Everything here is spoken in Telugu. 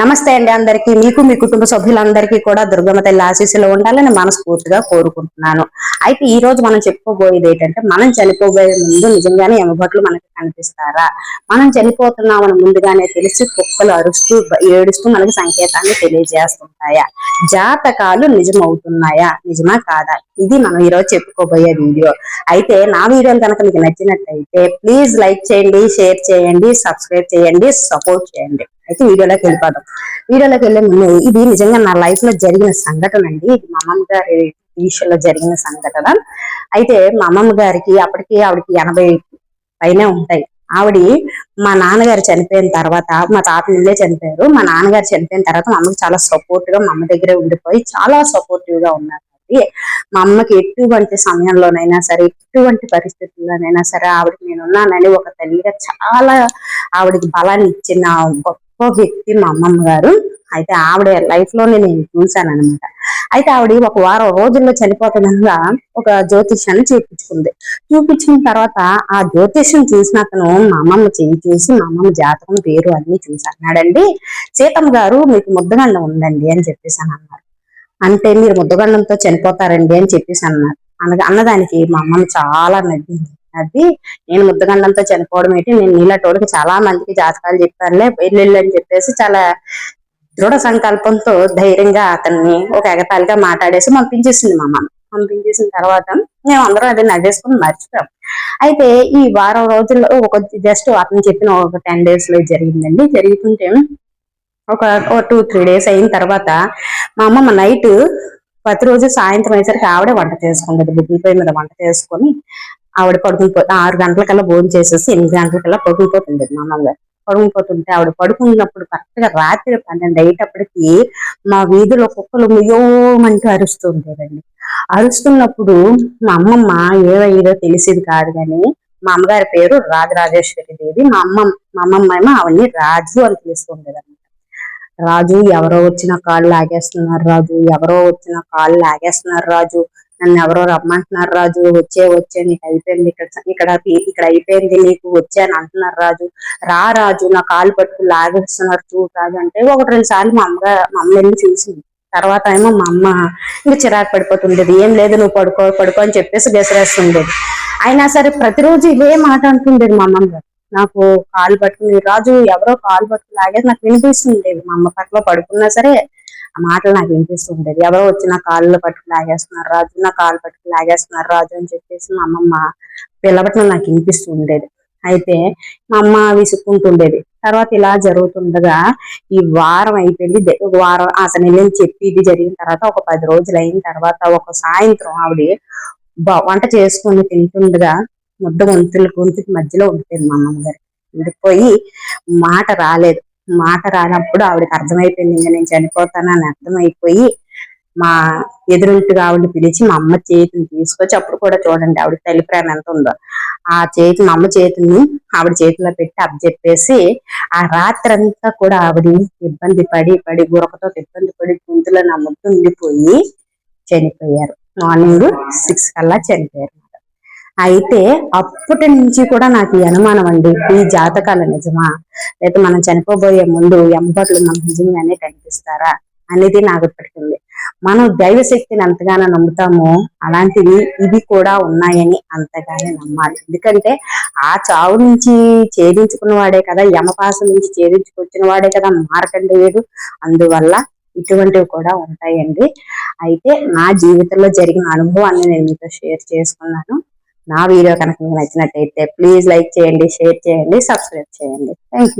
నమస్తే అండి అందరికి. మీకు మీ కుటుంబ సభ్యులందరికీ కూడా దుర్గమ్మ తల్లి ఆశీస్సులు ఉండాలని మనస్ఫూర్తిగా కోరుకుంటున్నాను. అయితే ఈ రోజు మనం చెప్పుకోబోయేది ఏంటంటే మనం చనిపోబోయే ముందు నిజంగానే ఎమబట్లు మనకి కనిపిస్తారా? మనం చనిపోతున్నామని ముందుగానే తెలిసి కుక్కలు అరుస్తూ ఏడుస్తూ మనకి సంకేతాన్ని తెలియజేస్తుంటాయా? జాతకాలు నిజమవుతున్నాయా? నిజమా కాదా? ఇది మనం ఈ రోజు చెప్పుకోబోయే వీడియో. అయితే నా వీడియోలు కనుక మీకు నచ్చినట్లయితే ప్లీజ్ లైక్ చేయండి షేర్ చేయండి సబ్స్క్రైబ్ చేయండి సపోర్ట్ చేయండి. అయితే వీడియోలోకి వెళ్ళిపోదాం. వీడియోలోకి వెళ్ళే ముందు ఇది నిజంగా నా లైఫ్లో జరిగిన సంఘటన అండి. ఇది మా అమ్మమ్మ గారి విషయంలో జరిగిన సంఘటన. అయితే మా అమ్మమ్మ గారికి అప్పటికి ఆవిడకి ఎనభై పైనే ఉంటాయి. ఆవిడ మా నాన్నగారు చనిపోయిన తర్వాత మా తాత ముందే చనిపోయారు. మా నాన్నగారు చనిపోయిన తర్వాత మా అమ్మకి చాలా సపోర్ట్గా మా అమ్మ దగ్గరే ఉండిపోయి చాలా సపోర్టివ్గా ఉన్నారు మా అమ్మకి ఎటువంటి సమయంలోనైనా సరే ఎటువంటి పరిస్థితుల్లోనైనా సరే ఆవిడకి నేను ఉన్నానని ఒక తల్లిగా చాలా ఆవిడకి బలాన్ని ఇచ్చిన గొప్ప ఓ వ్యక్తి మా అమ్మమ్మ గారు. అయితే ఆవిడ లైఫ్లోనే నేను చూశాను అనమాట అయితే ఆవిడ ఒక వారం రోజుల్లో చనిపోతుందనగా ఒక జ్యోతిష్యాన్ని చూపించుకుంది. చూపించిన తర్వాత ఆ జ్యోతిష్యం చూసిన అతను మా అమ్మమ్మ చెయ్యి చూసి మా అమ్మమ్మ జాతకం పేరు అన్ని చూసి అన్నాడండి సీతమ్మ గారు మీకు ముద్దగండం ఉందండి అని చెప్పేసి అన్నారు. అంటే మీరు ముద్దగండంతో చనిపోతారండి అని చెప్పేసి అన్నారు. అనగా అన్నదానికి మా అమ్మమ్మ చాలా నవ్వింది. అది నేను ముద్దగండంతో చనిపోవడం ఏంటి? నేను నీళ్ళటోడికి చాలా మందికి జాతకాలు చెప్పానులే వెళ్ళిళ్ళు అని చెప్పేసి చాలా దృఢ సంకల్పంతో ధైర్యంగా అతన్ని ఒక ఎగతాళిగా మాట్లాడేసి పంపించేసింది మా అమ్మ. పంపించేసిన తర్వాత మేము అందరం అది నవ్వేసుకుని మర్చిపోయాం. అయితే ఈ వారం రోజుల్లో ఒక జస్ట్ అతను చెప్పిన ఒక టెన్ డేస్లో జరిగిందండి. జరుగుతుంటే ఒక టూ త్రీ డేస్ అయిన తర్వాత మా అమ్మమ్మ నైట్ ప్రతిరోజు సాయంత్రం అయ్యేసరికి ఆవిడే వంట చేసుకుంటుంది బుద్ధిపోయి మీద వంట చేసుకొని ఆవిడ పడుకుని ఆరు గంటలకల్లా భోజనం చేసేసి ఎనిమిది గంటలకల్లా పడుకునిపోతుంది మా అమ్మగారు పడుకునిపోతుంటే ఆవిడ పడుకున్నప్పుడు కరెక్ట్గా రాత్రి పన్నెండు అయ్యేటప్పటికి మా వీధిలో కుక్కలు ముయ్యోమంటూ అరుస్తూ ఉండేదండి. అరుస్తున్నప్పుడు మా అమ్మమ్మ ఏదో తెలిసేది కాదు కానీ మా అమ్మగారి పేరు రాజరాజేశ్వరి దేవి. మా అమ్మ మా అమ్మమ్మ ఏమో అవన్నీ రాజు అని పిలుస్తూ ఉండేదన్నమాట. రాజు ఎవరో వచ్చిన కాళ్ళు లాగేస్తున్నారు రాజు ఎవరో వచ్చిన కాళ్ళు లాగేస్తున్నారు రాజు. నన్ను ఎవరో రమ్మంటున్నారు రాజు వచ్చే వచ్చే నీకు అయిపోయింది ఇక్కడ ఇక్కడ ఇక్కడ అయిపోయింది నీకు వచ్చే అని అంటున్నారు రాజు. రా రాజు నా కాలు పట్టుకుని లాగేస్తున్నారు చూ రాజు అంటే ఒకటి రెండు సార్లు మా అమ్మగా మా అమ్మ వెళ్ళి చూసింది. తర్వాత ఏమో మా అమ్మ ఇంకా చిరాకు పడిపోతుండేది. ఏం లేదు నువ్వు పడుకో పడుకో అని చెప్పేసి గెసరేస్తుండేది అయినా సరే ప్రతిరోజు ఇదే మాట అంటుండేది మా అమ్మమ్మ నాకు కాలు పట్టుకుని రాజు ఎవరో కాలు పట్టుకుని లాగేది నాకు వినిపిస్తుండేది. మా అమ్మ పక్కలో పడుకున్నా సరే ఆ మాటలు నాకు వినిపిస్తుండేది ఎవరో వచ్చి నా కాళ్ళు పట్టుకు లాగేస్తున్నారు రాజు నా కాళ్ళు పట్టుకు లాగేస్తున్నారు రాజు అని చెప్పేసి మా అమ్మమ్మ పిలవటం నాకు వినిపిస్తుండేది అయితే మా అమ్మ విసుక్కుంటుండేది. తర్వాత ఇలా జరుగుతుండగా ఈ వారం అయిపోయింది. ఒక వారం అతను వెళ్ళి చెప్పి ఇది జరిగిన తర్వాత ఒక పది రోజులు అయిన తర్వాత ఒక సాయంత్రం ఆవిడ వంట చేసుకుని తింటుండగా ముద్ద గొంతులు గొంతుకి మధ్యలో ఉంటుంది మా అమ్మమ్మ గారు. ఉండిపోయి మాట రాలేదు. మాట రానప్పుడు ఆవిడకి అర్థమైపోయింది ఇంకా నేను చనిపోతానని అర్థమైపోయి మా ఎదురింటిగా ఆవిడని పిలిచి మా అమ్మ చేతిని తీసుకొచ్చి అప్పుడు కూడా చూడండి ఆవిడ తల్లి ఎంత ఉందో. ఆ చేతి మా అమ్మ చేతిని ఆవిడ చేతిలో పెట్టి అప్ చెప్పేసి ఆ రాత్రంతా కూడా ఆవిడ ఇబ్బంది పడి పడి గురకతో ఇబ్బంది పడి గుంతులో నా ముద్దు ఉండిపోయి చనిపోయారు. మార్నింగ్ సిక్స్ కల్లా చనిపోయారు. అయితే అప్పటి నుంచి కూడా నాకు ఈ అనుమానం అండి. ఈ జాతకాలు నిజమా? లేకపోతే మనం చనిపోబోయే ముందు ఎంబట్లు మన నిజంగానే కనిపిస్తారా? అనేది నాకు ఇప్పటికింది మనం దైవ శక్తిని ఎంతగానో నమ్ముతామో అలాంటివి ఇవి కూడా ఉన్నాయని అంతగానే నమ్మాలి. ఎందుకంటే ఆ చావు నుంచి ఛేదించుకున్న వాడే కదా యమపాస నుంచి ఛేదించుకొచ్చిన వాడే కదా మార్కండేయుడు అందువల్ల ఇటువంటివి కూడా ఉంటాయండి. అయితే నా జీవితంలో జరిగిన అనుభవాన్ని నేను మీతో షేర్ చేసుకున్నాను. నా వీడియో కనుక నచ్చినట్టయితే ప్లీజ్ లైక్ చేయండి షేర్ చేయండి సబ్స్క్రైబ్ చేయండి. థ్యాంక్